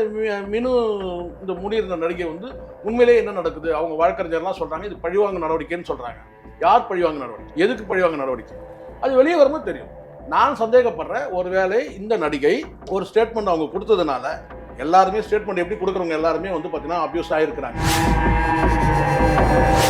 இந்த மினு இந்த முடியிருந்த நடிகை வந்து உண்மையிலேயே என்ன நடக்குது? அவங்க வழக்கறிஞர்லாம் சொல்கிறாங்க இது பழிவாங்க நடவடிக்கைன்னு சொல்கிறாங்க யார் பழிவாங்க நடவடிக்கை? எதுக்கு பழிவாங்க நடவடிக்கை? அது வெளியே வரும்போது தெரியும். நான் சந்தேகப்படுறேன் ஒருவேளை இந்த நடிகை ஒரு ஸ்டேட்மெண்ட் அவங்க கொடுத்ததுனால எல்லாருமே ஸ்டேட்மெண்ட் எப்படி கொடுக்குறவங்க எல்லாருமே வந்து பார்த்தீங்கன்னா அபியூஸ் ஆகிருக்கிறாங்க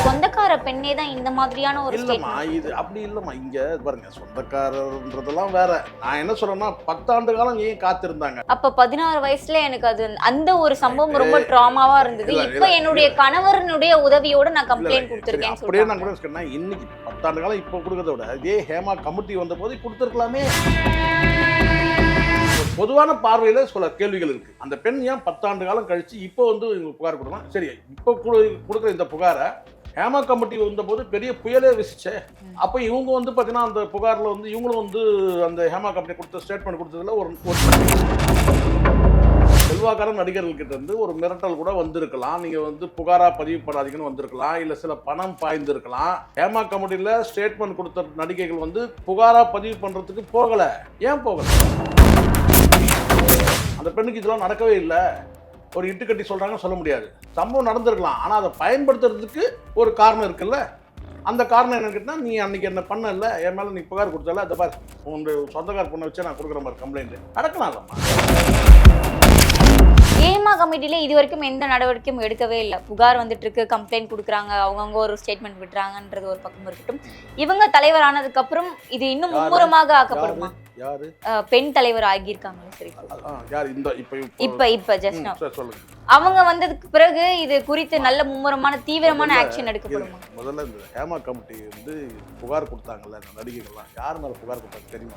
சொந்தக்கார பெண்ணே தான் இந்த மாதிரியான ஒரு இல்லம்மா இது அப்படி இல்லம்மா. இங்க பாருங்க சொந்தக்காரன்றதெல்லாம் வேற. நான் என்ன சொல்றேன்னா பத்தாண்டு காலம் ஏன் காத்திருந்தாங்க? அப்ப பதினாறு வயசுல எனக்கு அது அந்த ஒரு சம்பவம் ரொம்ப ட்ராமாவா இருந்தது. இப்ப என்னுடைய கணவருடைய உதவியோட நான் கம்ப்ளைண்ட் சரி, கொடுத்திருக்கேன்னு அப்படியே நான் கூட இன்னைக்கு பத்தாண்டு காலம் இப்போ கொடுக்கறத விட இதே ஹேமா கமிட்டி வந்த போது கொடுத்துருக்கலாமே. பொதுவான பார்வையில் சில கேள்விகள் இருக்குது அந்த பெண் ஏன் பத்தாண்டு காலம் கழித்து இப்போ வந்து இவங்க புகார் கொடுக்கலாம்? சரி இப்போ கொடுக்குற இந்த புகாரை ஹேமா கமிட்டி வந்தபோது பெரிய புயலே விசிச்சே. அப்போ இவங்க வந்து பார்த்தீங்கன்னா அந்த புகாரில் வந்து இவங்களும் வந்து அந்த ஹேமா கமிட்டி கொடுத்த ஸ்டேட்மெண்ட் கொடுத்ததுல ஒரு செல்வாக்கார நடிகர்கள்கிட்ட இருந்து ஒரு மிரட்டல் கூட வந்திருக்கலாம். நீங்கள் வந்து புகாராக பதிவு பண்ணாதீங்கன்னு வந்திருக்கலாம். இல்லை சில பணம் பாய்ந்திருக்கலாம். ஹேமா கமிட்டியில் ஸ்டேட்மெண்ட் கொடுத்த நடிகைகள் வந்து புகாராக பதிவு பண்ணுறதுக்கு போகலை. ஏன் போகலை? அந்த பெண்ணுக்கு இதெல்லாம் நடக்கவே இல்லை. ஒரு இட்டு கட்டி சொல்றாங்க சொல்ல முடியாது. சம்பவம் நடந்திருக்கலாம். ஆனா அதை பயன்படுத்துறதுக்கு ஒரு காரணம் இருக்குல்ல? அந்த காரணம் என்னன்னு கேட்டா நீ அன்னைக்கு என்ன பண்ணல? என் மேல நீ புகார் கொடுத்தல. அதை பாரு உங்க சொந்தக்கார பொண்ணை வச்சு நான் கொடுக்குற மாதிரி கம்ப்ளைண்ட் நடக்கலாம் இல்லம்மா. ஏமா கமிட்டில இது வரைக்கும் எந்த நடவடிக்கையும் எடுக்கவே இல்லை. புகார் வந்துட்டு இருக்கு கம்ப்ளைண்ட் கொடுக்குறாங்க அவங்கவுங்க ஒரு ஸ்டேட்மெண்ட் விடுறாங்கன்றது ஒரு பக்கம் இருக்கட்டும். இவங்க தலைவர் ஆனதுக்கு அப்புறம் இது இன்னும்? மும்முரமாக ஆக்கப்படுமா. யாரு? பெண் தலைவர் ஆகியிருக்காங்க சரி யார்? இந்த இப்போ இப்ப இப்ப ஜஸ்ட் சொல்லுங்க. அவங்க வந்ததுக்கு பிறகு இது குறித்து நல்ல மும்முரமான தீவிரமான ஆக்ஷன் எடுக்கப்படுமா. முதல்ல இந்த ஹேமா கமிட்டி வந்து புகார் கொடுத்தாங்கல்ல இந்த நடிகைகள்லாம். யார் மேல புகார் கொடுத்தாங்க தெரியுமா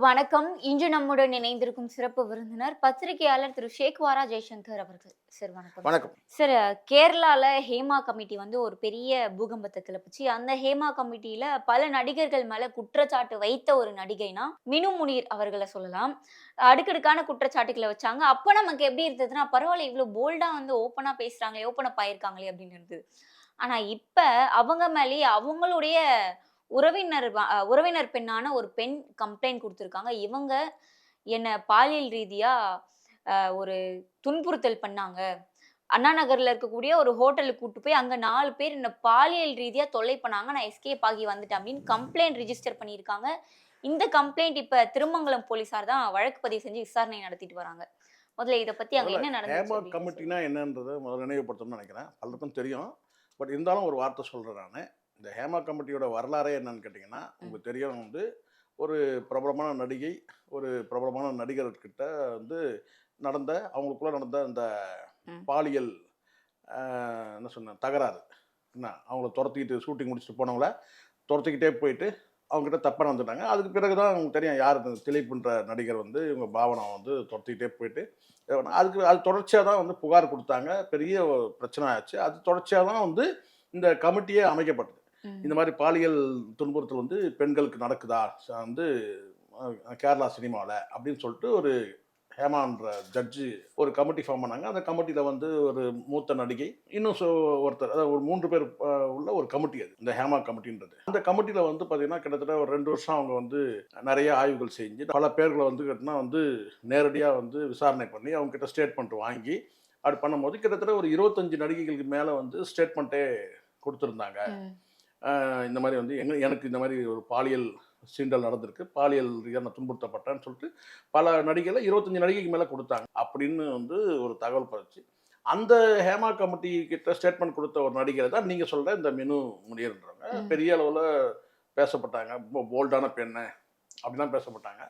வணக்கம். இன்று நம்முடன் இணைந்திருக்கும் சிறப்பு விருந்தினர் பத்திரிகையாளர் திரு ஷேக்வாரா ஜெய்சங்கர் அவர்கள். சார் வணக்கம். வணக்கம். சார் கேரளால ஹேமா கமிட்டி வந்து ஒரு பெரிய பூகம்பத்தை கிளப்பிச்சு அந்த ஹேமா கமிட்டியில பல நடிகர்கள் மேல குற்றச்சாட்டு வைத்த ஒரு நடிகைனா மினு முனீர் அவர்களை சொல்லலாம். அடுக்கடுக்கான குற்றச்சாட்டுகளை வச்சாங்க. அப்போ நமக்கு எப்படி இருந்ததுன்னா பரவாயில்ல இவ்வளவு போல்டா வந்து ஓப்பனா பேசுறாங்களே ஓப்பன் அப் ஆயிருக்காங்களே அப்படின்னு இருந்தது. ஆனா இப்ப அவங்க மேலேயே அவங்களுடைய உறவினர் உறவினர் பெண்ணான ஒரு பெண் கம்ப்ளைண்ட் கொடுத்துருக்காங்க. இவங்க என்ன பாலியல் ரீதியா அஹ், ஒரு துன்புறுத்தல் பண்ணாங்க. அண்ணா நகர்ல இருக்கக்கூடிய ஒரு ஹோட்டலுக்கு கூட்டு போய் அங்க நாலு பேர் என்ன பாலியல் ரீதியா தொல்லை பண்ணாங்க. நான் எஸ்கேப் ஆகி வந்துட்டேன் அப்படின்னு கம்ப்ளைண்ட் ரிஜிஸ்டர் பண்ணியிருக்காங்க. இந்த கம்ப்ளைண்ட் இப்ப திருமங்கலம் போலீசார் தான் வழக்கு பதிவு செஞ்சு விசாரணை நடத்திட்டு வராங்க. முதல்ல இத பத்தி அங்க என்ன அப்படின்னு கமிட்டினா என்னன்றதை முதல்ல நினைவுபடுத்தணும்னு நினைக்கிறேன். பலருக்கும் தெரியும். பட் இருந்தாலும் ஒரு வார்த்தை சொல்கிறேன் நான். இந்த ஹேமா கமிட்டியோட வரலாறே என்னன்னு கேட்டிங்கன்னா உங்களுக்கு தெரியும் வந்து ஒரு பிரபலமான நடிகை ஒரு பிரபலமான நடிகர்கிட்ட வந்து நடந்த அவங்களுக்குள்ள நடந்த இந்த ம். பாலியல் என்ன சொன்ன தகராறு. என்ன? அவங்கள துரத்திக்கிட்டு ஷூட்டிங் முடிச்சுட்டு போனவங்கள துரத்திக்கிட்டே போயிட்டு அவங்ககிட்ட தப்பாக வந்துட்டாங்க அதுக்கு பிறகு தான் அவங்களுக்கு தெரியும் யார் இந்த திலீப்ன்ற நடிகர் வந்து இவங்க பாவனா வந்து துரத்திக்கிட்டே போயிட்டு அதுக்கு அது தொடர்ச்சியாக தான் வந்து புகார் கொடுத்தாங்க. பெரிய பிரச்சனை ஆச்சு. அது தொடர்ச்சியாக தான் வந்து இந்த கமிட்டியே அமைக்கப்பட்டது. இந்த மாதிரி பாலியல் துன்புறுத்தல் வந்து பெண்களுக்கு நடக்குதா? வந்து கேரளா சினிமாவில் அப்படின்னு சொல்லிட்டு ஒரு ஹேமான்ற ஜட்ஜு ஒரு கமிட்டி ஃபார்ம் பண்ணாங்க. அந்த கமிட்டியில் வந்து ஒரு மூத்த நடிகை இன்னும் சொ- ஒருத்தர் அதாவது ஒரு மூன்று பேர் உள்ள ஒரு கமிட்டி அது இந்த ஹேமா கமிட்டின்றது. அந்த கமிட்டியில் வந்து பார்த்தீங்கன்னா கிட்டத்தட்ட ஒரு ரெண்டு வருஷம் அவங்க வந்து நிறைய ஆய்வுகள் செஞ்சு பல பேர்களை வந்து கேட்டினா வந்து நேரடியாக வந்து விசாரணை பண்ணி அவங்க கிட்ட ஸ்டேட்மெண்ட் வாங்கி அப்படி பண்ணும்போது கிட்டத்தட்ட ஒரு இருபத்தஞ்சு நடிகைகளுக்கு மேலே வந்து ஸ்டேட்மெண்ட்டே கொடுத்துருந்தாங்க. இந்த மாதிரி வந்து எங்க எனக்கு இந்த மாதிரி ஒரு பாலியல் சீண்டல் நடந்திருக்கு. பாலியல் ரீதியாக நான் துன்புறுத்தப்பட்டேன்னு சொல்லிட்டு பல நடிகைகளை இருபத்தஞ்சு நடிகைக்கு மேலே கொடுத்தாங்க. அப்படின்னு வந்து ஒரு தகவல் பறிச்சு அந்த ஹேமா கமிட்டி கிட்ட ஸ்டேட்மெண்ட் கொடுத்த ஒரு நடிகரை தான் நீங்கள் சொல்கிற இந்த மெனு முடியன்றவங்க. பெரிய அளவில் பேசப்பட்டாங்க. ரொம்ப போல்டான பெண்ணு அப்படிலாம் பேசப்பட்டாங்க.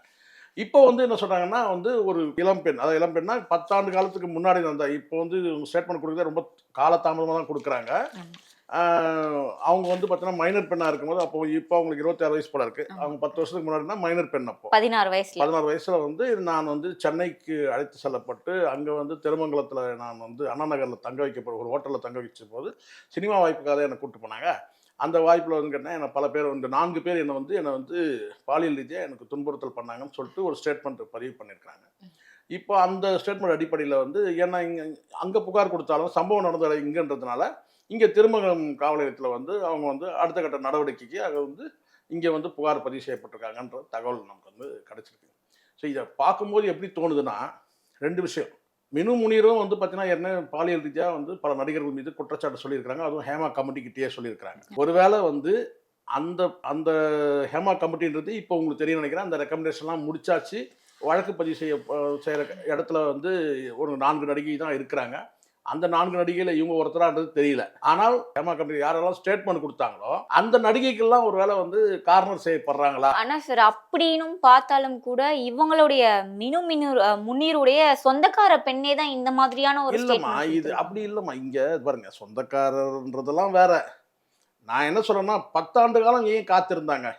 இப்போ வந்து என்ன சொல்கிறாங்கன்னா வந்து ஒரு இளம்பெண் அதாவது இளம்பெண்ணா பத்தாண்டு காலத்துக்கு முன்னாடி நடந்த இப்போ வந்து ஸ்டேட்மெண்ட் கொடுக்குறது ரொம்ப காலதாமதமாக தான் கொடுக்குறாங்க. அவங்க வந்து பார்த்தீங்கன்னா மைனர் பெண்ணாக இருக்கும்போது அப்போ இப்போ அவங்களுக்கு இருபத்தாறு வயசு போல இருக்கு. அவங்க பத்து வருஷத்துக்கு முன்னாடினா மைனர் பெண் அப்போ. பதினாறு வயசுல. பதினாறு வயசுல வந்து நான் வந்து சென்னைக்கு அழைத்து செல்லப்பட்டு அங்கே வந்து திருமங்கலத்தில் நான் வந்து அண்ணா நகரில் தங்க வைக்கப்பட்ட ஒரு ஹோட்டலில் தங்க வச்ச போது சினிமா வாய்ப்புக்காக என்னை கூப்பிட்டு போனாங்க. அந்த வாய்ப்பில் வந்து கேட்டால் என்னை பல பேர் வந்து நான்கு பேர் என்னை வந்து என்னை வந்து பாலியல் ரீதியாக எனக்கு துன்புறுத்தல் பண்ணாங்கன்னு சொல்லிட்டு ஒரு ஸ்டேட்மெண்ட் பதிவு பண்ணியிருக்காங்க இப்போ அந்த ஸ்டேட்மெண்ட் அடிப்படையில் வந்து என்ன இங்கே அங்கே புகார் கொடுத்தாலும் சம்பவம் நடந்த இங்கன்றதுனால இங்கே திருமங்கலம் காவல் நிலையத்தில் வந்து அவங்க வந்து அடுத்த கட்ட நடவடிக்கைக்கு அதை வந்து இங்கே வந்து புகார் பதிவு செய்யப்பட்டிருக்காங்கன்ற தகவல் நமக்கு வந்து கிடச்சிருக்கு. ஸோ இதை பார்க்கும்போது எப்படி தோணுதுன்னா ரெண்டு விஷயம். மினு முனீரும் வந்து பார்த்தீங்கன்னா என்ன பாலியல் ரீதியாக வந்து பல நடிகர்கள் மீது குற்றச்சாட்டு சொல்லியிருக்காங்க அதுவும் ஹேமா கமிட்டிக்கிட்டேயே சொல்லியிருக்காங்க ஒருவேளை வந்து அந்த அந்த ஹேமா கமிட்டின்றது இப்போ உங்களுக்கு தெரியும் நினைக்கிறேன். அந்த ரெக்கமெண்டேஷன்லாம் முடிச்சாச்சு. வழக்கு பதிவு செய்ய செய்கிற இடத்துல வந்து ஒரு நான்கு நடிகை தான் இருக்கிறாங்க. அந்த நான்கு நடிகையில் இவங்க ஒருத்தரான்றது தெரியல. ஆனால் ஹேமா கமிட்டி யாரெல்லாம் ஸ்டேட்மெண்ட் கொடுத்தாங்களோ அந்த நடிகைக்கெல்லாம் ஒரு வேளை வந்து கார்னர் செய்யப்படுறாங்களா? ஆனா சார் அப்படின்னும் பார்த்தாலும் கூட இவங்களுடைய மினு மினு முன்னீருடைய சொந்தக்கார பெண்ணே தான் இந்த மாதிரியான ஒரு இல்லம்மா இது. அப்படி இல்லம்மா. இங்க பாருங்க சொந்தக்காரர்ன்றதெல்லாம் வேற. நான் என்ன சொல்றேன்னா பத்தாண்டு காலம் ஏன் காத்திருந்தாங்க?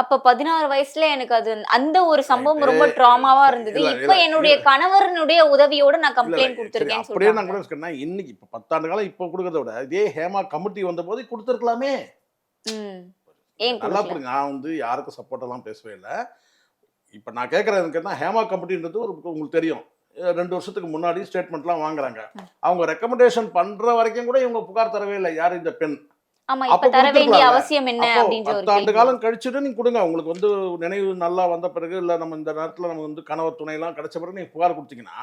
அப்ப பதினாறு வயசுல எனக்கு அது அந்த ஒரு சம்பவம். ரொம்ப ட்ராமாவா இருந்தது. இப்ப என்னுடைய கணவரனுடைய உதவியோட நான் கம்ப்ளைண்ட் கொடுத்திருக்கேன்னு அப்படியே நான் கூட வச்சுக்கிறேன்னா இன்னைக்கு இப்ப பத்தாண்டு காலம் இப்போ கொடுக்கறத விட இதே ஹேமா கமிட்டி வந்த போது கொடுத்துருக்கலாமே நல்லா? புரியுங்க நான் வந்து யாருக்கும் சப்போர்ட் எல்லாம் பேசவே இல்லை. இப்போ நான் கேட்குறது என்ன ஹேமா கமிட்டின்றது ஒரு உங்களுக்கு தெரியும். ரெண்டு வருஷத்துக்கு முன்னாடி ஸ்டேட்மெண்ட்லாம் வாங்குறாங்க. அவங்க ரெக்கமெண்டேஷன் பண்ற வரைக்கும் கூட இவங்க புகார் தரவே இல்லை. யார் இந்த பெண்? ஆமா இப்ப தர வேண்டிய. அவசியம் என்ன அப்போ அப்படின்ற ஒரு கேள்வி. காலம் கழிச்சுட்டு நீங்க கொடுங்க. உங்களுக்கு வந்து நினைவு நல்லா வந்த பிறகு இல்லை நம்ம இந்த நேரத்தில் நம்ம வந்து கணவர் துணையெல்லாம் கிடைச்ச பிறகு நீங்க புகார் கொடுத்தீங்கன்னா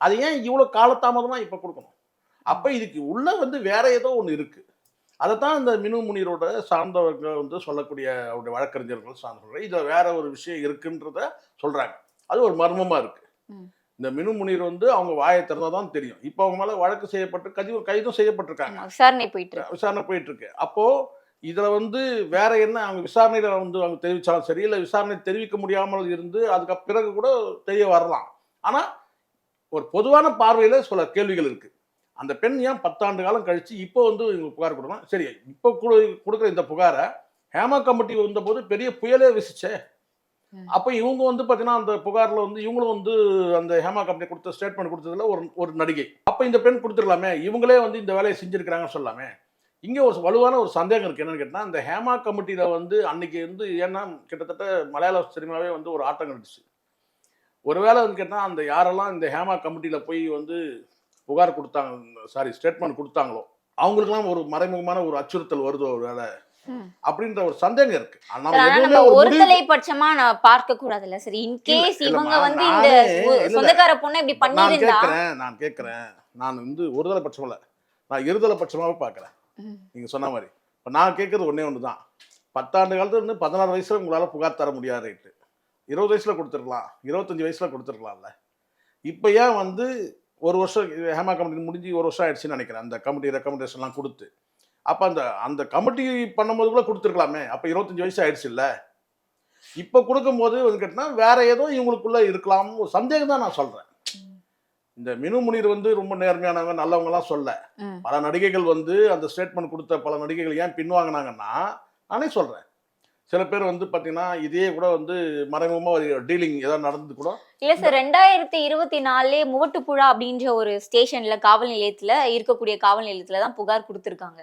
அது ஏன் இவ்வளோ காலதாமதமா இப்போ கொடுக்கணும்? அப்போ இதுக்கு உள்ள வந்து வேற ஏதோ ஒன்று இருக்கு. அதை தான் இந்த மினு முனீரோட சார்ந்தவர்கள் வந்து சொல்லக்கூடிய அவருடைய வழக்கறிஞர்கள் சார்ந்தவர்கள் இதில் வேற ஒரு விஷயம் இருக்குன்றத சொல்றாங்க. அது ஒரு மர்மமா இருக்கு. இந்த மினு முனீர் வந்து அவங்க வாயை திறந்தா தான் தெரியும். இப்போ அவங்க மேலே வழக்கு செய்யப்பட்டு கதி கைதும் செய்யப்பட்டிருக்காங்க. விசாரணை போயிட்டு. விசாரணை போயிட்டு இருக்கு அப்போ இதுல வந்து வேற என்ன அவங்க விசாரணையில வந்து அவங்க தெரிவிச்சாலும் சரி இல்லை விசாரணை தெரிவிக்க முடியாமல் இருந்து அதுக்கு பிறகு கூட தெரிய வரலாம். ஆனா ஒரு பொதுவான பார்வையில சில கேள்விகள் இருக்கு. அந்த பெண் ஏன் பத்தாண்டு காலம் கழிச்சு இப்போ வந்து இவங்க புகார் கொடுக்கணும்? சரி இப்போ கொடு- கொடுக்குற இந்த புகாரை ஹேமா கமிட்டி வந்தபோது பெரிய புயலே விசிச்சே. அப்போ இவங்க வந்து பார்த்தீங்கன்னா அந்த புகாரில் வந்து இவங்களும் வந்து அந்த ஹேமா கம்பெனி கொடுத்த ஸ்டேட்மெண்ட் கொடுத்ததுல ஒரு ஒரு நடிகை. அப்போ இந்த பெண் கொடுத்துருக்கலாமே இவங்களே வந்து இந்த வேலையை செஞ்சுருக்கிறாங்கன்னு சொல்லலாமே இங்கே ஒரு வலுவான ஒரு சந்தேகம் இருக்குது என்னென்னு கேட்டால் இந்த ஹேமா கமிட்டியில் வந்து அன்னைக்கு வந்து ஏன்னா கிட்டத்தட்ட மலையாள சினிமாவே வந்து ஒரு ஆட்டம் கண்டுச்சு. ஒருவேளை வந்து கேட்டால் அந்த யாரெல்லாம் இந்த ஹேமா கமிட்டியில் போய் வந்து புகார் கொடுத்தாங்க சாரி ஸ்டேட்மெண்ட் கொடுத்தாங்களோ அவங்களுக்குலாம் ஒரு மறைமுகமான ஒரு அச்சுறுத்தல் வருதோ ஒரு வேலை அப்படின்ற ஒரு சந்தேகம் இருக்கு. ஆனா ஒரு ஒரு முடிவு- தலைப்பட்சமா நான் பார்க்க கூடாதுல்ல சரி இன்கேஸ் இல்ல, இவங்க வந்து இந்த. சொந்தக்கார பொண்ணை இப்படி பண்ணிருந்தா நான் கேட்கிறேன் நான் வந்து ஒருதலை பட்சம் இல்ல. நான் இருதலை பட்சமாவே பார்க்குறேன் ம். நீங்க சொன்ன மாதிரி. இப்போ நான் கேட்கறது ஒண்ணே ஒன்று தான் பத்தாண்டு காலத்துல இருந்து பதினாறு வயசுல உங்களால புகார் தர முடியாது ரைட்டு. இருபது வயசுல கொடுத்துருக்கலாம். இருபத்தஞ்சு வயசுல கொடுத்துருக்கலாம்ல. இப்போ ஏன் வந்து ஒரு வருஷம் ஹேமா கமிட்டி முடிஞ்சு ஒரு வருஷம் ஆயிடுச்சுன்னு நினைக்கிறேன். அந்த கமிட்டி ரெக்கமெண்டேஷன்லாம் கொடுத்து. அப்போ அந்த அந்த கமிட்டி பண்ணும்போது கூட கொடுத்துருக்கலாமே. அப்போ இருபத்தஞ்சு வயசு ஆயிடுச்சு இல்ல இப்போ கொடுக்கும்போது வந்து கேட்டினா வேற ஏதோ இவங்களுக்குள்ள இருக்கலாம். ஒரு சந்தேகம் தான் நான் சொல்றேன். இந்த மினு முனீர் வந்து ரொம்ப நேர்மையானவங்க நல்லவங்கலாம் சொல்ல. பல நடிகைகள் வந்து அந்த ஸ்டேட்மெண்ட் கொடுத்த பல நடிகைகள் ஏன் பின்வாங்கினாங்கன்னா நானே சொல்றேன். சில பேர் வந்து பார்த்தீங்கன்னா இதே கூட வந்து மறைமுகமாக டீலிங் ஏதாவது நடந்தது கூட. இல்ல சார் ரெண்டாயிரத்தி இருபத்தி நாலுலே முவட்டுப்புழா அப்படின்ற ஒரு ஸ்டேஷன்ல காவல் நிலையத்துல இருக்கக்கூடிய காவல் நிலையத்துல தான் புகார் கொடுத்திருக்காங்க.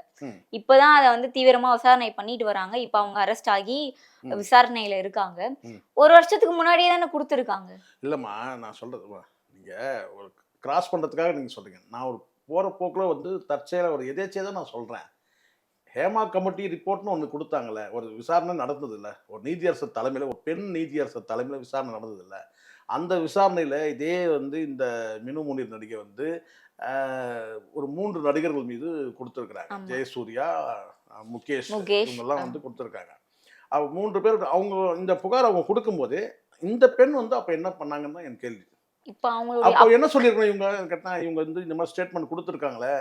இப்பதான் அதை வந்து தீவிரமா விசாரணை பண்ணிட்டு வராங்க. இப்ப அவங்க அரெஸ்ட் ஆகி. விசாரணையில இருக்காங்க. ஒரு வருஷத்துக்கு முன்னாடியே தானே கொடுத்திருக்காங்க. இல்லைம்மா நான் சொல்கிறது நீங்கள் ஒரு கிராஸ் பண்ணுறதுக்காக நீங்கள் சொல்கிறீங்க நான் ஒரு போகிற போக்கில் வந்து தற்செயலாக ஒரு எதேச்சியாக தான் நான் சொல்கிறேன் ஹேமா கமிட்டி ரிப்போர்ட்னு ஒன்று கொடுத்தாங்கல்ல ஒரு விசாரணை நடந்ததில்ல. ஒரு நீதியரசர் தலைமையில் ஒரு பெண் நீதியரசர் தலைமையில் விசாரணை நடந்ததில்ல. அந்த விசாரணையில் இதே வந்து இந்த மினு முனீர் நடிகை வந்து ஒரு மூன்று நடிகர்கள் மீது கொடுத்துருக்குறாங்க. ஜெயசூர்யா முகேஷ் இவங்கெல்லாம். வந்து கொடுத்துருக்காங்க. அவங்க மூன்று பேர் அவங்க இந்த புகார் அவங்க கொடுக்கும்போது இந்த பெண் வந்து அப்போ என்ன பண்ணாங்கன்னு தான் என் கேள்வி. இப்ப அப்போ என்ன சொல்லியிருக்கணும் இவங்க? கேட்டா இவங்க வந்து இந்த மாதிரி ஸ்டேட்மெண்ட் கொடுத்துருக்காங்களே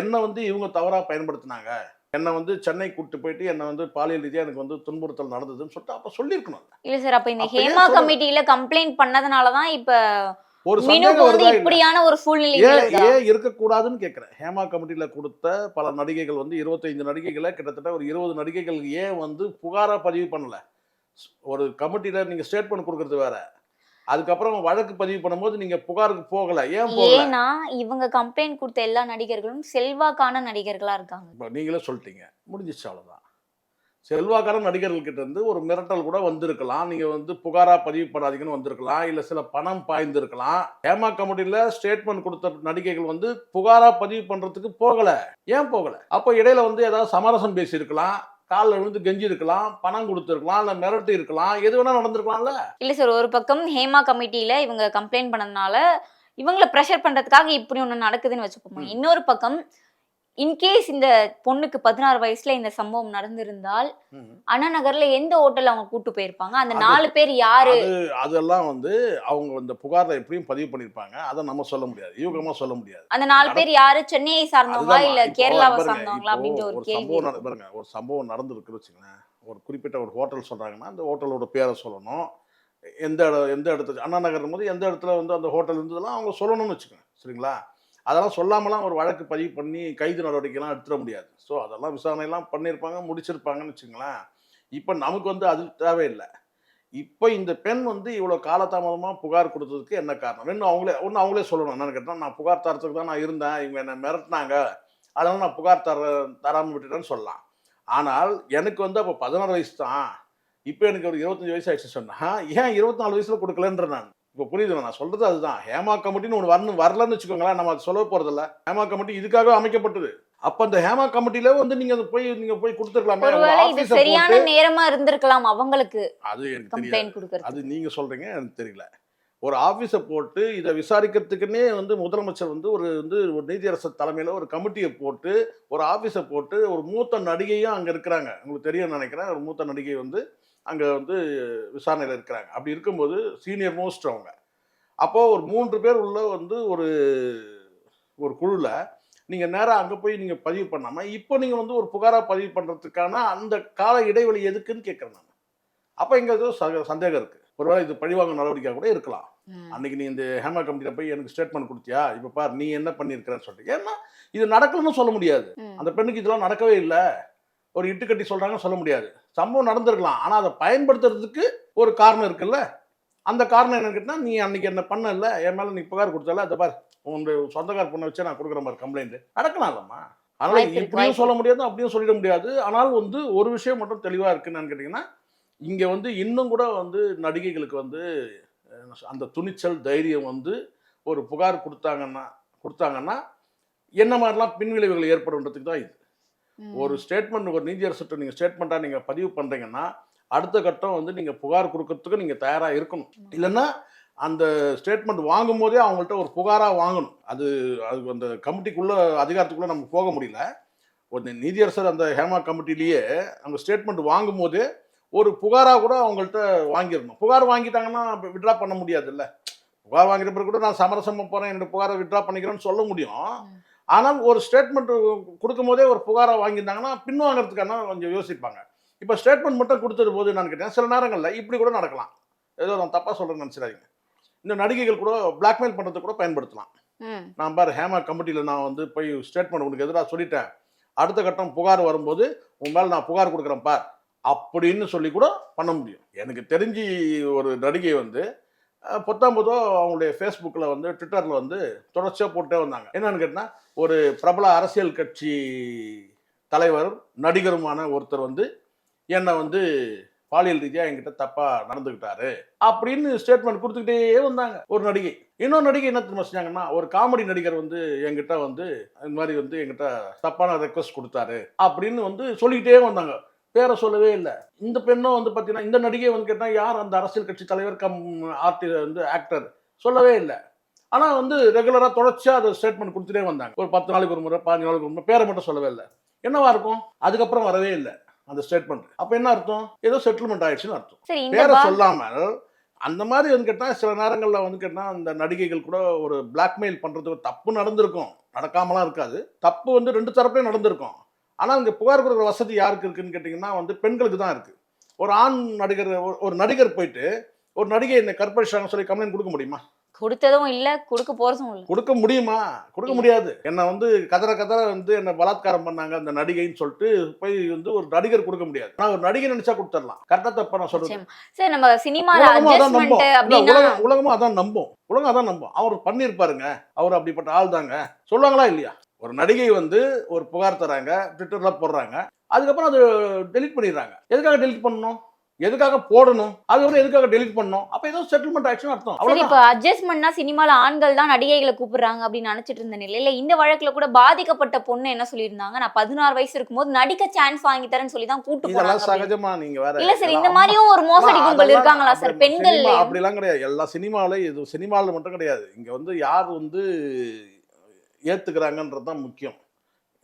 என்னை வந்து இவங்க தவறா பயன்படுத்தினாங்க. என்னை வந்து சென்னை கூட்டு போயிட்டு என்னை வந்து பாலியல் ரீதியாக எனக்கு வந்து துன்புறுத்தல் நடந்ததுன்னு சொல்லிட்டு அப்போ சொல்லியிருக்கணும் இல்ல சார் அப்ப இந்த ஹேமா கமிட்டியில கம்ப்ளைண்ட் பண்ணதுனாலதான் இப்ப ஒரு? இப்படியான ஒரு சூழ்நிலை ஏன் இருக்கக்கூடாதுன்னு கேட்குறேன் ஹேமா கமிட்டியில கொடுத்த பல நடிகைகள் வந்து இருபத்தைந்து நடிகைகளை கிட்டத்தட்ட ஒரு இருபது நடிகைகள் ஏன் வந்து புகாரா பதிவு பண்ணல? ஒரு கமிட்டியில நீங்க ஸ்டேட்மெண்ட் கொடுக்கறது வேற. அதுக்கப்புறம் வழக்கு பதிவு பண்ணும்போது நீங்க புகாருக்கு போகல. ஏன் ஏன்னா இவங்க கம்ப்ளைண்ட் கொடுத்த எல்லா நடிகர்களும் செல்வாக்கான நடிகர்களா இருக்காங்க. இப்போ நீங்களே சொல்லிட்டீங்க. முடிஞ்சிச்சு அவ்வளோதான் செல்வாக்கான நடிகர்கள் கிட்ட இருந்து ஒரு மிரட்டல் கூட வந்திருக்கலாம். நீங்க வந்து புகாரா பதிவு பண்ணாதீங்கன்னு வந்திருக்கலாம். இல்ல சில பணம் பாய்ந்திருக்கலாம். ஹேமா கமிட்டியில ஸ்டேட்மெண்ட் கொடுத்த நடிகைகள் வந்து புகாரா பதிவு பண்றதுக்கு போகல. ஏன் போகல? அப்போ இடையில வந்து ஏதாவது சமரசம் பேசியிருக்கலாம். காலில் விழுந்து கெஞ்சி இருக்கலாம் பணம் கொடுத்துருக்கலாம் இல்ல மிரட்டி இருக்கலாம் எது வேணா நடந்திருக்கலாம்ல இல்ல சார் ஒரு பக்கம் ஹேமா கமிட்டியில இவங்க கம்ப்ளைண்ட் பண்ணதுனால இவங்கள ப்ரெஷர் பண்றதுக்காக இப்படி ஒண்ணு நடக்குதுன்னு வச்சுக்கோங்க. இன்னொரு பக்கம் இன்கேஸ் இந்த பொண்ணுக்கு பதினாறு வயசுல இந்த சம்பவம் நடந்திருந்தால் அண்ணா நகர்ல எந்த ஹோட்டல் அவங்க கூட்டு போயிருப்பாங்க? அந்த நாலு பேர் யாரு? அது அதெல்லாம் வந்து அவங்க இந்த புகாரை எப்படியும் பதிவு பண்ணியிருப்பாங்க அதை நம்ம சொல்ல முடியாது. யூகமா சொல்ல முடியாது. அந்த நாலு பேர் யாரு? சென்னையை சார்ந்தவங்களா? இல்ல கேரளாவை சார்ந்தவங்களா? அப்படின்ற ஒரு கேள்வி. பாருங்க ஒரு சம்பவம் நடந்திருக்கு வச்சுங்களேன் ஒரு குறிப்பிட்ட ஒரு ஹோட்டல் சொல்றாங்கன்னா அந்த ஹோட்டலோட பேரை சொல்லணும். எந்த இடம் எந்த இடத்துல அண்ணா நகர் போது எந்த இடத்துல வந்து அந்த ஹோட்டல் இருந்ததெல்லாம் அவங்க சொல்லணும்னு வச்சுக்கோங்க. சரிங்களா? அதெல்லாம் சொல்லாமலாம் ஒரு வழக்கு பதிவு பண்ணி கைது நடவடிக்கைலாம் எடுத்துட முடியாது. ஸோ அதெல்லாம் விசாரணையெல்லாம் பண்ணியிருப்பாங்க முடிச்சிருப்பாங்கன்னு வச்சுங்களேன் இப்போ நமக்கு வந்து அது தேவையில்லை. இப்போ இந்த பெண் வந்து இவ்வளோ காலதாமதமாக புகார் கொடுத்ததுக்கு என்ன காரணம்? இன்னும் அவங்களே ஒன்று அவங்களே சொல்லணும். என்னன்னு கேட்டால் நான் புகார் தரத்துக்கு தான் நான் இருந்தேன். இவங்க என்னை மிரட்டினாங்க. அதனால் நான் புகார் தர தராமல் விட்டுட்டேன்னு சொல்லலாம். ஆனால் எனக்கு வந்து அப்போ பதினாறு வயசு தான். இப்போ எனக்கு ஒரு இருபத்தஞ்சு வயசு ஆயிடுச்சு சொன்னால் ஏன் இருபத்தி நாலு வயசில் கொடுக்கலன்ற நான்? இப்போ புரியுது நான் சொல்றது அதுதான். ஹேமா கமிட்டின்னு ஒன்று வரணும் வரலன்னு வச்சுக்கோங்களேன் நம்ம அது சொல்ல போறதில்ல. ஹேமா கமிட்டி இதுக்காக அமைக்கப்பட்டது. அப்ப அந்த ஹேமா கமிட்டில வந்து நீங்க அது போய் நீங்க போய் கொடுத்துருக்கலாமே. ஒருவேளை இது சரியான நேரமா இருந்திருக்கலாம் அவங்களுக்கு. அது எனக்கு அது நீங்க சொல்றீங்க எனக்கு தெரியல. ஒரு ஆபீஸை போட்டு இதை விசாரிக்கிறதுக்குன்னே வந்து முதலமைச்சர் வந்து ஒரு வந்து ஒரு நீதியரசர் தலைமையில ஒரு கமிட்டியை போட்டு ஒரு ஆபீஸை போட்டு ஒரு மூத்த நடிகையும் அங்க இருக்கிறாங்க. உங்களுக்கு தெரியும் நினைக்கிறேன். ஒரு மூத்த நடிகை வந்து அங்க வந்து விசாரணையில் இருக்கிறாங்க. அப்படி இருக்கும்போது சீனியர் மோஸ்ட் அவங்க. அப்போ ஒரு மூன்று பேர் உள்ள வந்து ஒரு ஒரு குழுல நீங்க நேரா அங்க போய் நீங்க பதிவு பண்ணாம இப்போ நீங்க வந்து ஒரு புகாரா பதிவு பண்றதுக்கான அந்த கால இடைவெளி எதுக்குன்னு கேட்கறேன் நான். அப்ப ச- சந்தேகம் இருக்கு. ஒருவேளை இது பழிவாங்க நடவடிக்கை கூட இருக்கலாம். அன்னைக்கு நீ இந்த ஹேமா கமிட்டியில் போய் எனக்கு ஸ்டேட்மெண்ட் கொடுத்தியா? இப்போ பார் நீ என்ன பண்ணியிருக்கிறன்னு சொல்லிட்டு. ஏன்னா இது நடக்கணும்னு சொல்ல முடியாது. அந்த பெண்ணுக்கு இதெல்லாம் நடக்கவே இல்லை. ஒரு இட்டு கட்டி சொல்றாங்கன்னு சொல்ல முடியாது. சம்பவம் நடந்திருக்கலாம். ஆனால் அதை பயன்படுத்துறதுக்கு ஒரு காரணம் இருக்குல்ல? அந்த காரணம் என்னன்னு கேட்டால் நீ அன்னைக்கு என்ன பண்ணல? என் மேலே நீ புகார் கொடுத்தல? அதை பார் உங்க சொந்தக்கார பொண்ணை வச்சு நான் கொடுக்குற மாதிரி கம்ப்ளைண்ட் நடக்கலாம் இல்லம்மா. அதனால இப்படியும் சொல்ல முடியாது அப்படியும் சொல்லிட முடியாது. ஆனால் வந்து ஒரு விஷயம் மட்டும் தெளிவாக இருக்குன்னு கேட்டிங்கன்னா இங்கே வந்து இன்னும் கூட வந்து நடிகைகளுக்கு வந்து அந்த துணிச்சல் தைரியம் வந்து ஒரு புகார் கொடுத்தாங்கன்னா கொடுத்தாங்கன்னா என்ன மாதிரிலாம் பின்விளைவுகள் ஏற்படுன்றதுக்கு தான் இது. ஒரு ஸ்டேட்மெண்ட் ஒரு நீதியரசர்கிட்ட நீங்கள் ஸ்டேட்மெண்ட்டாக நீங்கள் பதிவு பண்ணுறீங்கன்னா அடுத்த கட்டம் வந்து நீங்கள் புகார் கொடுக்கறதுக்கு நீங்கள் தயாராக இருக்கணும். இல்லைன்னா அந்த ஸ்டேட்மெண்ட் வாங்கும் போதே அவங்கள்ட்ட ஒரு புகாராக வாங்கணும். அது அது அந்த கமிட்டிக்குள்ளே அதிகாரத்துக்குள்ளே நம்ம போக முடியல. ஒரு நீதியரசர் அந்த ஹேமா கமிட்டிலேயே அந்த ஸ்டேட்மெண்ட் வாங்கும் போதே ஒரு புகாராக கூட அவங்கள்ட்ட வாங்கிடணும். புகார் வாங்கிட்டாங்கன்னா விட்ரா பண்ண முடியாதுல்ல. புகார் வாங்கிட்ட பிறகு கூட நான் சமரசமாக போகிறேன் என்னோட புகாரை விட்ரா பண்ணிக்கிறேன்னு சொல்ல முடியும். ஆனால் ஒரு ஸ்டேட்மெண்ட் கொடுக்கும் போதே ஒரு புகாரை வாங்கியிருந்தாங்கன்னா பின்வாங்கிறதுக்கான கொஞ்சம் யோசிப்பாங்க. இப்போ ஸ்டேட்மெண்ட் மட்டும் கொடுத்தது போது நான் கேட்டேன் சில நேரங்களில் இப்படி கூட நடக்கலாம். ஏதோ நான் தப்பாக சொல்கிறேன்னு நினச்சிடாதீங்க. இந்த நடிகைகள் கூட பிளாக்மெயில் பண்ணுறதுக்கு கூட பயன்படுத்தலாம். நான் பாரு ஹேமா கமிட்டியில் நான் வந்து போய் ஸ்டேட்மெண்ட் உனக்கு எதிராக சொல்லிட்டேன். அடுத்த கட்டம் புகார் வரும்போது உன் மேலே நான் புகார் கொடுக்குறேன் பார். அப்படின்னு சொல்லி கூட பண்ண முடியும். எனக்கு தெரிஞ்சு ஒரு நடிகை வந்து அஹ், பொத்தாம்பதோ அவங்களுடைய ஃபேஸ்புக்கில் வந்து ட்விட்டரில் வந்து தொடர்ச்சியாக போட்டே வந்தாங்க. என்னன்னு கேட்டால் ஒரு பிரபல அரசியல் கட்சி தலைவர் நடிகருமான ஒருத்தர் வந்து என்னை வந்து பாலியல் ரீதியாக என்கிட்ட தப்பாக நடந்துக்கிட்டாரு அப்படின்னு ஸ்டேட்மெண்ட் கொடுத்துக்கிட்டே வந்தாங்க. ஒரு நடிகை. இன்னொரு நடிகை என்ன தெரியுமா செஞ்சாங்கன்னா ஒரு காமெடி நடிகர் வந்து என்கிட்ட வந்து இந்த மாதிரி வந்து என்கிட்ட தப்பான ரெக்வஸ்ட் கொடுத்தாரு அப்படின்னு வந்து சொல்லிக்கிட்டே வந்தாங்க. பேரை சொல்லவே இல்லை. இந்த பெண்ணும் வந்து பார்த்தீங்கன்னா இந்த நடிகை வந்து கேட்டால் யார் அந்த அரசியல் கட்சி தலைவர் கம் ஆர்டி வந்து ஆக்டர் சொல்லவே இல்லை. ஆனால் வந்து ரெகுலராக தொடர்ச்சியாக அதை ஸ்டேட்மெண்ட் கொடுத்துட்டே வந்தாங்க. ஒரு பத்து நாளைக்கு ஒரு முறை பாஞ்சு நாளைக்கு ஒரு முறை பேரை மட்டும் சொல்லவே இல்லை. என்னவா இருக்கும்? அதுக்கப்புறம் வரவே இல்லை அந்த ஸ்டேட்மெண்ட் அப்போ என்ன அர்த்தம்? ஏதோ செட்டில்மெண்ட் ஆயிடுச்சுன்னு அர்த்தம். பேரை சொல்லாமல் அந்த மாதிரி வந்து கேட்டால் சில நேரங்களில் வந்து கேட்டால் அந்த நடிகைகள் கூட ஒரு பிளாக்மெயில் பண்ணுறதுக்கு தப்பு நடந்திருக்கும். நடக்காமலாம் இருக்காது. தப்பு வந்து ரெண்டு தரப்புலையும் நடந்திருக்கும். ஆனால் இங்கே புகார் கொடுக்குற வசதி யாருக்கு இருக்குன்னு கேட்டிங்கன்னா வந்து பெண்களுக்கு தான் இருக்குது ஒரு ஆண் நடிகர் ஒரு- ஒரு நடிகர் போயிட்டு ஒரு நடிகை என்னை கற்பழிச்சாங்கன்னு சொல்லி கம்ப்ளைண்ட் கொடுக்க முடியுமா? கொடுத்ததும் இல்ல கொடுக்க போறதும் இல்ல. கொடுக்க முடியுமா? கொடுக்க முடியாது. என்னை வந்து கதற கதற வந்து என்ன பலாத்காரம் பண்ணாங்க அந்த நடிகைன்னு சொல்லிட்டு போய் வந்து ஒரு நடிகர் கொடுக்க முடியாது. நான் ஒரு நடிகை நினைச்சா கொடுத்துடலாம். கரெக்டா தப்பா நான் நிச்சயமா. சரி நம்ம சினிமால உலகம் உலகமும் அதான் நம்பும். உலகம் அதான் நம்பும். அவர் பண்ணியிருப்பாருங்க. அவர் அப்படிப்பட்ட ஆள் தாங்க. சொல்லுவாங்களா இல்லையா? ஒரு நடிகை வந்து ஒரு புகார் தராங்க ட்விட்டர்ல போடுறாங்க. அதுக்கப்புறம் அது டெலீட் பண்ணிடுறாங்க. எதுக்காக டெலீட் பண்ணணும்? எதுக்காக போடணும்? அதுக்கப்புறம் எதுக்காக டெலீட் பண்ணணும்? அப்ப ஏதோ செட்டில்மெண்ட் ஆக்ஷன் அர்த்தம். சரி இப்ப அட்ஜஸ்ட்மெண்ட்னா சினிமால ஆண்கள் தான் நடிகைகளை கூப்பிடுறாங்க அப்படின்னு நினைச்சிட்டு இருந்த நிலையில இந்த வழக்குல கூட பாதிக்கப்பட்ட பொண்ணு என்ன சொல்லியிருந்தாங்க? நான் பதினாறு வயசு இருக்கும்போது நடிக்க சான்ஸ் வாங்கி தரேன்னு சொல்லி தான் கூட்டு அப்படின்னு. சகஜமா நீங்க வேற இல்ல சார் இந்த மாதிரியும் ஒரு மோசடி கும்பல் இருக்காங்களா சார்? பெண்கள் அப்படிலாம் கிடையாது. எல்லா சினிமாவில இது சினிமாவில் மட்டும் கிடையாது. இங்க வந்து யார் வந்து ஏத்துக்கிறாங்கன்றது தான் முக்கியம்.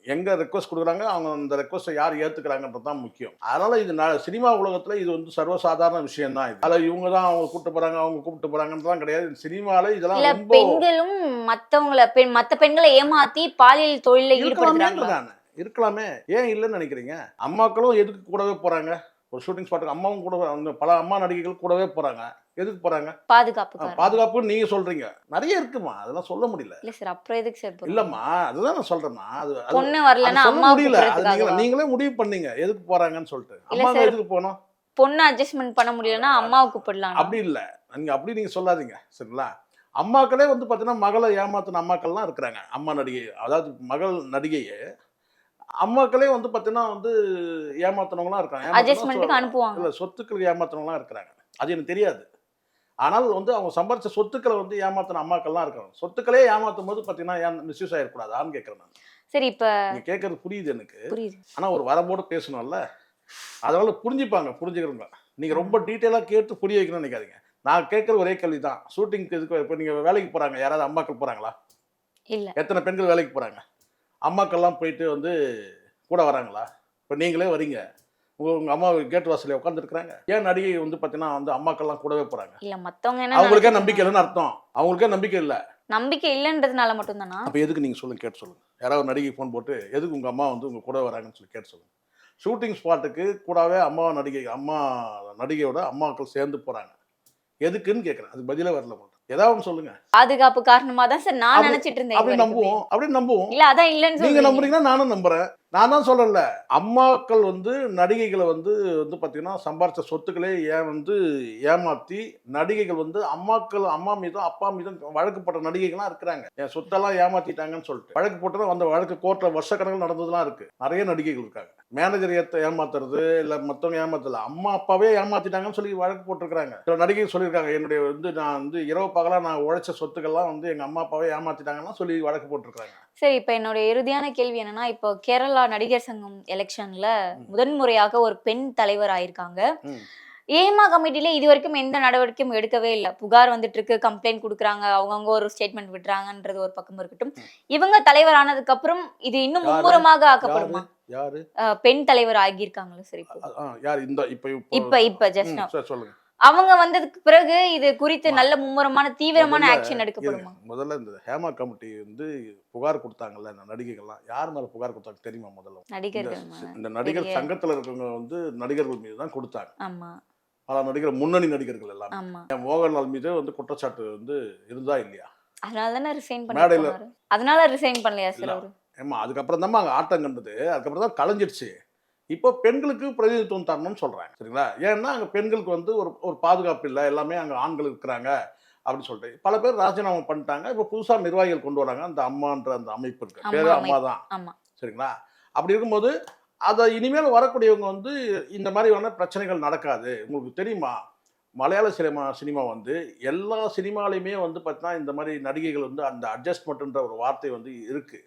எங்க ரெக்வஸ்ட் கொடுக்குறாங்க அவங்க அந்த ரெக்வஸ்ட்டை யார் ஏத்துக்கிறாங்கன்றது தான் முக்கியம். அதனால இது ந- சினிமா உலகத்துல இது வந்து சர்வசாதாரண விஷயம் தான் இது. அதில் இவங்க தான் அவங்க கூப்பிட்டு போறாங்க அவங்க கூப்பிட்டு போறாங்கன்றதுலாம் கிடையாது. சினிமால இதெல்லாம் ரொம்ப பெண்களும் மத்தவங்கள பெண் மத்த பெண்களை ஏமாத்தி பாலியல் தொழில ஈடுபடுறாங்க இருக்கலாமே ஏன் இல்லைன்னு நினைக்கிறீங்க? அம்மாக்களும் எதுக்கு கூடவே போறாங்க? ஒரு ஷூட்டிங் ஸ்பாட்டுக்கு அம்மாவும் கூட பல அம்மா நடிகைகள் கூடவே போறாங்க. எதுக்கு போறாங்க பாதுகாப்பு பாதுகாப்புன்னு நீங்க சொல்றீங்க. நிறைய இருக்குமா? அதெல்லாம் சொல்ல முடியல. இல்ல சார் அப்புறம் எதுக்கு சார்? இல்லம்மா அதுதான் நான் சொல்றேம்மா. அது பொண்ணு வரலன்னா அம்மா முடியல. அது நீங்க? நீங்களே முடிவு பண்ணீங்க. எதுக்கு போறாங்கன்னு சொல்லிட்டு. அம்மா. எதுக்கு போனோம் பொண்ணு அட்ஜஸ்ட்மெண்ட் பண்ண முடியலன்னா அம்மாவை கூப்பிடலாம் அப்படி இல்ல. நீங்க அப்படி நீங்க சொல்லாதீங்க. சரிங்களா? அம்மாக்களே வந்து பாத்தீங்கன்னா மகளை ஏமாத்தின அம்மாக்கள்லாம் இருக்கிறாங்க. அம்மா நடிகை அதாவது மகள் நடிகையே அம்மாக்களே வந்து பாத்தீங்கன்னா வந்து ஏமாத்தினவங்களாம் இருக்காங்க. அட்ஜஸ்ட்மெண்ட்டுக்கு அனுப்புவாங்க. இல்ல சொத்துக்கள் ஏமாத்தினவங்களாம் இருக்கிறாங்க. அது எனக்கு தெரியாது. ஆனால் வந்து அவங்க சம்பாரிச்ச சொத்துக்களை வந்து ஏமாத்தின அம்மாக்கள்லாம் இருக்காங்க. சொத்துக்களே ஏமாத்தும் போது பாத்தீங்கன்னா ஏன் மிஸ்யூஸ் ஆயிடக்கூடாதான்னு கேட்கறேன் நான். சரி இப்ப நீங்க கேட்கறது புரியுது எனக்கு. புரியுது. ஆனா ஒரு வரம்போடு பேசணும்ல? அதனால புரிஞ்சுப்பாங்க புரிஞ்சுக்கிறவங்க. நீங்க ரொம்ப டீட்டெயிலா கேட்டு புரிய வைக்கணும்னு நினைக்காதீங்க. நான் கேட்கற ஒரே கேள்வி தான் ஷூட்டிங்க்கு இதுக்கு இப்போ நீங்க வேலைக்கு போறாங்க யாராவது அம்மாக்கள் போறாங்களா? இல்ல. எத்தனை பெண்கள் வேலைக்கு போறாங்க? அம்மாக்கள்லாம் போயிட்டு வந்து கூட வராங்களா? இப்போ நீங்களே வரீங்க. உங்க உங்க அம்மா கேட் வாசல்ல உட்காந்துருக்குறாங்க ஏன் நடிகை வந்து பார்த்தீங்கன்னா வந்து அம்மாக்கள்லாம் கூடவே போறாங்க. இல்ல மத்தவங்க என்ன அவங்களுக்கே நம்பிக்கை இல்லைன்னு அர்த்தம். அவங்களுக்கே நம்பிக்கை இல்லை. நம்பிக்கை இல்லைன்றதுனால மட்டும்தானா? அப்போ எதுக்கு நீங்கள் சொல்லுங்க கேட்டு சொல்லுங்க. யாராவது நடிகை ஃபோன் போட்டு எதுக்கு உங்கள் அம்மா வந்து உங்கள் கூட வராங்கன்னு சொல்லி கேட்டு சொல்லுங்க. ஷூட்டிங் ஸ்பாட்டுக்கு கூடவே அம்மா நடிகை அம்மா நடிகையோட அம்மாக்கள் சேர்ந்து போகிறாங்க எதுக்குன்னு கேட்குறேன் அதுக்கு பதிலே வரல மட்டும் ஏதாவது சொல்லுங்க. பாதுகாப்பு காரணமா தான் சார் நான் நினைச்சிட்டு இருந்தேன் அப்படி. நம்புவோம். அப்படி நம்புவோம். இல்ல அதான் இல்லைன்னு நீங்க நம்புறீங்கன்னா நானும் நம்புறேன். நான் தான் சொல்லல. அம்மாக்கள் வந்து நடிகைகளை வந்து வந்து பார்த்திங்கன்னா சம்பாரித்த சொத்துக்களே ஏன் வந்து ஏமாற்றி நடிகைகள் வந்து அம்மாக்கள் அம்மா மீதும் அப்பா மீதும் வழக்கு போட்ட நடிகைகள்லாம் இருக்கிறாங்க. என் சொத்தெல்லாம் ஏமாத்திட்டாங்கன்னு சொல்லிட்டு. வழக்கு போட்டதும் அந்த வழக்கு கோர்ட்டில் வருஷக்கணக்கில் நடந்ததுலாம் இருக்குது நிறைய நடிகைகள் இருக்காங்க. மேனேஜர் ஏற்ற ஏமாத்துறது இல்லை மற்றவங்க ஏமாத்தல. அம்மா அப்பாவே ஏமாத்திட்டாங்கன்னு சொல்லி வழக்கு போட்டிருக்காங்க சில நடிகைகள் சொல்லியிருக்காங்க என்னுடைய வந்து நான் வந்து இரவு பகலாக நான் உழைச்ச சொத்துக்கள்லாம் வந்து எங்கள் அம்மா அப்பாவே ஏமாற்றிட்டாங்கன்னா சொல்லி வழக்கு போட்டிருக்காங்க சரி இப்போ என்னுடைய இறுதியான கேள்வி என்னன்னா இப்போ கேரளா நடிகர் சங்கம் எலெக்ஷன்ல முதன்முறையாக ஒரு பெண் தலைவர் ஆயிருக்காங்க. ஏமா கமிட்டில இது வரைக்கும் எந்த நடவடிக்கையும் எடுக்கவே இல்லை. புகார் வந்துட்டு இருக்கு கம்ப்ளைண்ட் கொடுக்குறாங்க அவங்கவுங்க ஒரு ஸ்டேட்மெண்ட் விடுறாங்கன்றது ஒரு பக்கம் இருக்கட்டும். இவங்க தலைவர் ஆனதுக்கு அப்புறம் இது இன்னும்? மும்முரமாக ஆக்கப்படுமா? பெண் தலைவர் ஆகியிருக்காங்களா சரி இப்போ? இப்ப இப்ப ஜஸ்ட் சொல்லுங்க. அவங்க வந்ததுக்கு பிறகு இது குறித்து. நல்ல மும்முரமான தீவிரமான ஆக்ஷன் எடுக்கப்படுமா. முதல்ல இந்த ஹேமா கமிட்டி வந்து புகார் கொடுத்தாங்கல்ல இந்த நடிகைகள்லாம். யார் மேல புகார் கொடுத்தாங்க தெரியுமா முதல்ல? நடிகர்கள் இந்த- நடிகர் சங்கத்துல இருக்கவங்க வந்து நடிகர்கள் மீது தான் கொடுத்தாங்க. ஆமா. பல நடிகர் முன்னணி நடிகர்கள் எல்லாம். மோகன்லால் மீது வந்து குற்றச்சாட்டு வந்து இருந்தா இல்லையா? அதனால தானே ரிசைன் பண்ணி மேடையில- போனாரு. அதனால ரிசைன் பண்ணலையா. சார் ஏமா அதுக்கப்புறம் தான் அங்கே ஆட்டம் கண்டது. அதுக்கப்புறம் தான் கலைஞ்சிடுச்சு. இப்போ பெண்களுக்கு பிரதிநிதித்துவம் தரணும்னு சொல்றாங்க சரிங்களா? ஏன்னா அங்கே பெண்களுக்கு வந்து ஒரு ஒரு பாதுகாப்பு இல்லை. எல்லாமே அங்கே ஆண்கள் இருக்கிறாங்க அப்படின்னு சொல்லிட்டு. பல பேர் ராஜினாமா பண்ணிட்டாங்க. இப்போ புதுசாக நிர்வாகிகள் கொண்டு வராங்க. அந்த அம்மான்ற அந்த அமைப்பு இருக்கு. பேரு அம்மா. தான் சரிங்களா? அப்படி இருக்கும்போது அதை இனிமேல் வரக்கூடியவங்க வந்து இந்த மாதிரியான பிரச்சனைகள் நடக்காது. உங்களுக்கு தெரியுமா? மலையாள சினிமா சினிமா வந்து எல்லா சினிமாலையுமே வந்து பார்த்தீங்கன்னா இந்த மாதிரி நடிகைகள் வந்து அந்த அட்ஜஸ்ட்மெண்ட்ன்ற ஒரு வார்த்தை வந்து இருக்கு.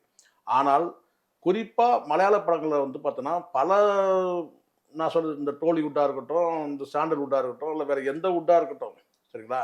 ஆனால் குறிப்பாக மலையாள படங்களில் வந்து பார்த்தோன்னா பல நான் சொல்றது இந்த டோலிவுட்டாக இருக்கட்டும் இந்த சாண்டல்வுட்டாக இருக்கட்டும் இல்லை வேற எந்த வுட்டாக இருக்கட்டும் சரிங்களா?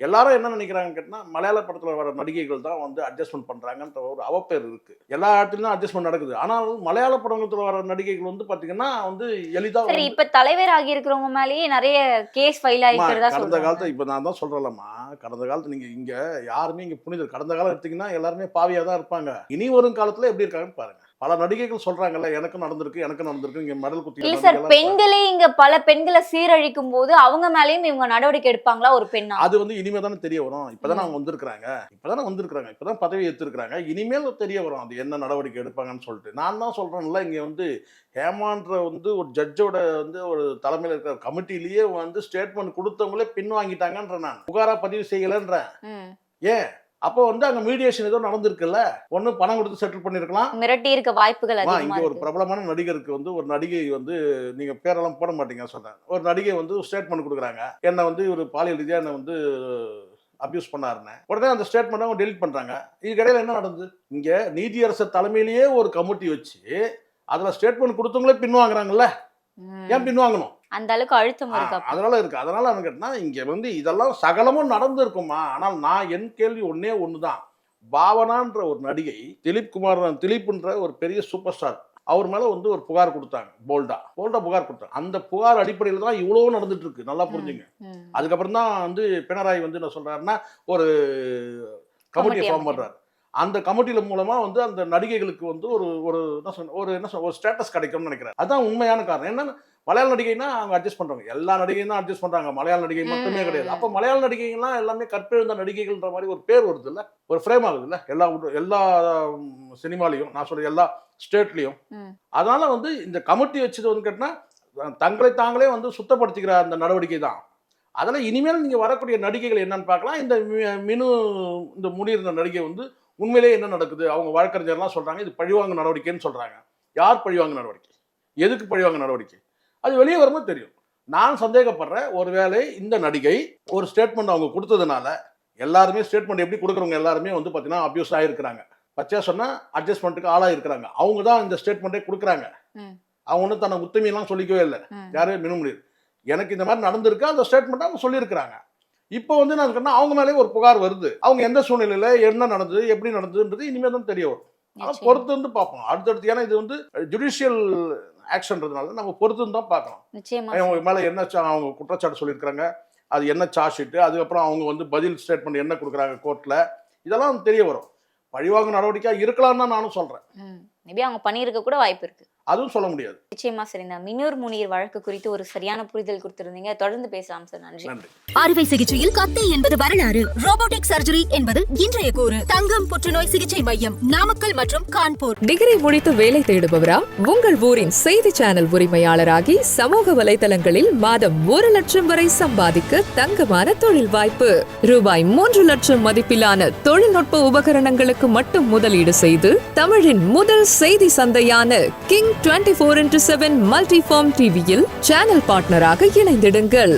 எல்லாரும் என்ன நினைக்கிறாங்கன்னு கேட்டால் மலையாள படத்தில் வர நடிகைகள் தான் வந்து அட்ஜஸ்ட்மெண்ட் பண்ணுறாங்கன்ற ஒரு அவப்பேர் இருக்கு. எல்லா இடத்துலையும் அட்ஜஸ்ட்மெண்ட் நடக்குது. ஆனால் மலையாள படத்தில் வர நடிகைகள் வந்து பார்த்தீங்கன்னா வந்து எளிதாக சரி இப்ப தலைவர் ஆகி இருக்கிறவங்க மேலேயே நிறைய கேஸ் ஃபைல் ஆகிக்கிறதா கடந்த காலத்தை இப்போ நான் தான் சொல்கிறேன்லம்மா கடந்த காலத்து நீங்கள் இங்கே யாருமே இங்கே புனிதர். கடந்த காலம் எடுத்தீங்கன்னா எல்லாருமே பாவியாக தான் இருப்பாங்க. இனி வரும் காலத்தில் எப்படி இருக்காங்கன்னு பாருங்க. பல நடிகைகள் சொல்றாங்கல்ல எனக்கும் நடந்திருக்கு எனக்கும் நடந்திருக்கு இங்க மெடல் குத்தி இல்ல சார் பெண்களே இங்க பல பெண்களை சீரழிக்கும் போது அவங்க மேலயும் இவங்க நடவடிக்கை எடுப்பாங்களா ஒரு பெண்ணா? அது வந்து இனிமே தானே தெரிய வரும். இப்பதானே அவங்க வந்திருக்காங்க இப்பதானே வந்திருக்காங்க இப்பதான் பதவி ஏத்திருக்காங்க இனிமேல் தெரிய வரும் அது என்ன நடவடிக்கை எடுப்பாங்கன்னு சொல்லிட்டு. நான் தான் சொல்றேன்ல இங்க வந்து ஹேமான்ற வந்து ஒரு ஜட்ஜோட வந்து ஒரு தலைமையில் இருக்கிற கமிட்டிலேயே வந்து ஸ்டேட்மெண்ட் கொடுத்தவங்களே பின் வாங்கிட்டாங்கன்ற நான். புகாரா பதிவு செய்யலன்றேன். ஏன்? அப்போ வந்து அங்க மீடியேஷன் ஏதோ நடந்திருக்குல்ல? ஒண்ணு பணம் கொடுத்து செட்டில் பண்ணிருக்கலாம். மிரட்டி இருக்க வாய்ப்புகள் இங்க ஒரு பிரபலமான நடிகருக்கு வந்து ஒரு நடிகை வந்து நீங்க பேரெல்லாம் போட மாட்டீங்க சொல்றேன் ஒரு நடிகை வந்து ஸ்டேட்மெண்ட் கொடுக்குறாங்க. என்ன வந்து ஒரு பாலியல் ரீதியா என்ன வந்து அபியூஸ் பண்ணாருன்னு. உடனே அந்த ஸ்டேட்மெண்ட் அவங்க டெலிட் பண்றாங்க. இதுக்கிடையில என்ன நடந்தது? இங்க நீதியரசர் தலைமையிலேயே ஒரு கமிட்டி வச்சு அதுல ஸ்டேட்மெண்ட் கொடுத்தவங்களே பின்வாங்குறாங்கல்ல. ஏன் பின்வாங்கணும் அந்த அளவுக்கு அழுத்தம் இருக்கு. அதனால இருக்கு. அதனால கேட்டா இங்க வந்து இதெல்லாம் சகலமும் நடந்திருக்குமா ஆனால் நான் என் கேள்வி ஒன்னே ஒண்ணுதான். பாவனான்ற ஒரு நடிகை திலீப் குமார் திலீப்ன்ற ஒரு பெரிய சூப்பர் ஸ்டார் அவர் மேல வந்து ஒரு புகார் கொடுத்தாங்க போல்டா. போல்டா புகார் கொடுத்தாங்க அந்த புகார் அடிப்படையில் தான் இவ்வளவு நடந்துட்டு இருக்கு நல்லா புரிஞ்சுங்க. அதுக்கப்புறம் தான் வந்து பினராயி வந்து என்ன சொல்றாருன்னா ஒரு கமிட்டியை ஃபார்ம். பண்றாரு. அந்த கமிட்டியில மூலமா வந்து அந்த நடிகைகளுக்கு வந்து ஒரு ஒரு என்ன சொல்ல ஒரு என்ன சொல்ல ஒரு ஸ்டேட்டஸ் கிடைக்கும்னு நினைக்கிறேன் அதான் உண்மையான காரணம். என்னன்னா மலையாள நடிகைனா அவங்க அட்ஜஸ்ட் பண்றாங்க எல்லா நடிகையும் தான் அட்ஜஸ்ட் பண்றாங்க. மலையாள நடிகை மட்டுமே. கிடையாது. அப்போ மலையாள நடிகைகள்லாம் எல்லாமே கற்பிழந்த நடிகைகள்ன்ற மாதிரி ஒரு பேர் வருது இல்ல? ஒரு ஃப்ரேம் ஆகுது இல்ல? எல்லா எல்லா சினிமாலையும் நான் சொல்ற எல்லா ஸ்டேட்லயும். அதனால வந்து இந்த கமிட்டி வச்சது வந்து கேட்டினா தங்களை தாங்களே வந்து சுத்தப்படுத்திக்கிற அந்த நடவடிக்கை தான். அதில் இனிமேல் நீங்கள் வரக்கூடிய நடிகைகள் என்னன்னு பார்க்கலாம். இந்த மி- மினு இந்த முடியிருந்த நடிகை வந்து உண்மையிலேயே என்ன நடக்குது? அவங்க வழக்கறிஞர்லாம் சொல்கிறாங்க இது பழிவாங்க நடவடிக்கைன்னு சொல்கிறாங்க யார் பழிவாங்க நடவடிக்கை? எதுக்கு பழிவாங்க நடவடிக்கை? அது வெளியே வரும்போது தெரியும். நான் சந்தேகப்படுறேன் ஒருவேளை இந்த நடிகை ஒரு ஸ்டேட்மெண்ட் அவங்க கொடுத்ததுனால எல்லாருமே ஸ்டேட்மெண்ட் எப்படி கொடுக்குறவங்க எல்லாருமே வந்து பார்த்தீங்கன்னா அப்யூஸ் ஆகிருக்கிறாங்க பச்சையா சொன்னால் அட்ஜஸ்ட்மெண்ட்டுக்கு ஆளாயிருக்கிறாங்க. அவங்க தான் இந்த ஸ்டேட்மெண்ட்டே கொடுக்குறாங்க. அவங்க ஒன்றும் தன்னை உத்தமியெல்லாம் சொல்லிக்கவே இல்லை. ம். யாரு? மினுமுடியும் எனக்கு இந்த மாதிரி நடந்திருக்கு அந்த ஸ்டேட்மெண்ட் அவங்க சொல்லியிருக்கிறாங்க. இப்போ வந்து நான் சொன்னா அவங்க மேலே ஒரு புகார் வருது. அவங்க எந்த சூழ்நிலையில என்ன நடந்தது எப்படி நடந்ததுன்றது இனிமேல் தான் தெரிய வரும். ஆனால். பொறுத்து வந்து பார்ப்போம். அடுத்தடுத்து ஏன்னா இது வந்து ஜுடிஷியல் ஆக்ஷன்றதுனால நம்ம பொறுத்து தான் நிச்சயமா. அவங்க மேலே என்ன அவங்க குற்றச்சாட்டு சொல்லியிருக்கிறாங்க அது என்ன சார்ஜ் ஷீட்டு அதுக்கப்புறம் அவங்க வந்து பதில் ஸ்டேட்மெண்ட் என்ன கொடுக்குறாங்க கோர்ட்டில் இதெல்லாம் தெரிய வரும். பழிவாங்க நடவடிக்கையாக இருக்கலாம்னு தான் நானும் சொல்கிறேன் மேபி அவங்க பண்ணியிருக்க கூட வாய்ப்பு இருக்கு. அதுவும் சொல்ல முடியாது. நிச்சயமா சார் இந்த மின்னூர் முனீர் வழக்கு குறித்து ஒரு சரியான புரிதல் கொடுத்திருந்தீங்க. தொடர்ந்து பேசலாம் சார். நன்றி. நன்றி. அறுவை சிகிச்சையில் கத்தை என்பது வரலாறு. ரோபோட்டிக் சர்ஜரி என்பது இன்றைய கூறு. தங்கம் புற்றுநோய் சிகிச்சை மையம் நாமக்கல் மற்றும் கான்பூர். டிகிரி முடித்து வேலை தேடுபவரா? உங்கள் ஊரின் செய்தி சேனல் உரிமையாளராகி சமூக வலைதளங்களில் மாதம் ஒரு லட்சம் வரை சம்பாதிக்க தங்கமான தொழில் வாய்ப்பு. ரூபாய் மூன்று லட்சம் மதிப்பிலான தொழில்நுட்ப உபகரணங்களுக்கு மட்டும் முதலீடு செய்து தமிழின் முதல் செய்தி சந்தையான King twenty four into seven multiform டிவியில் சேனல் பார்ட்னராக இணைந்திடுங்கள்.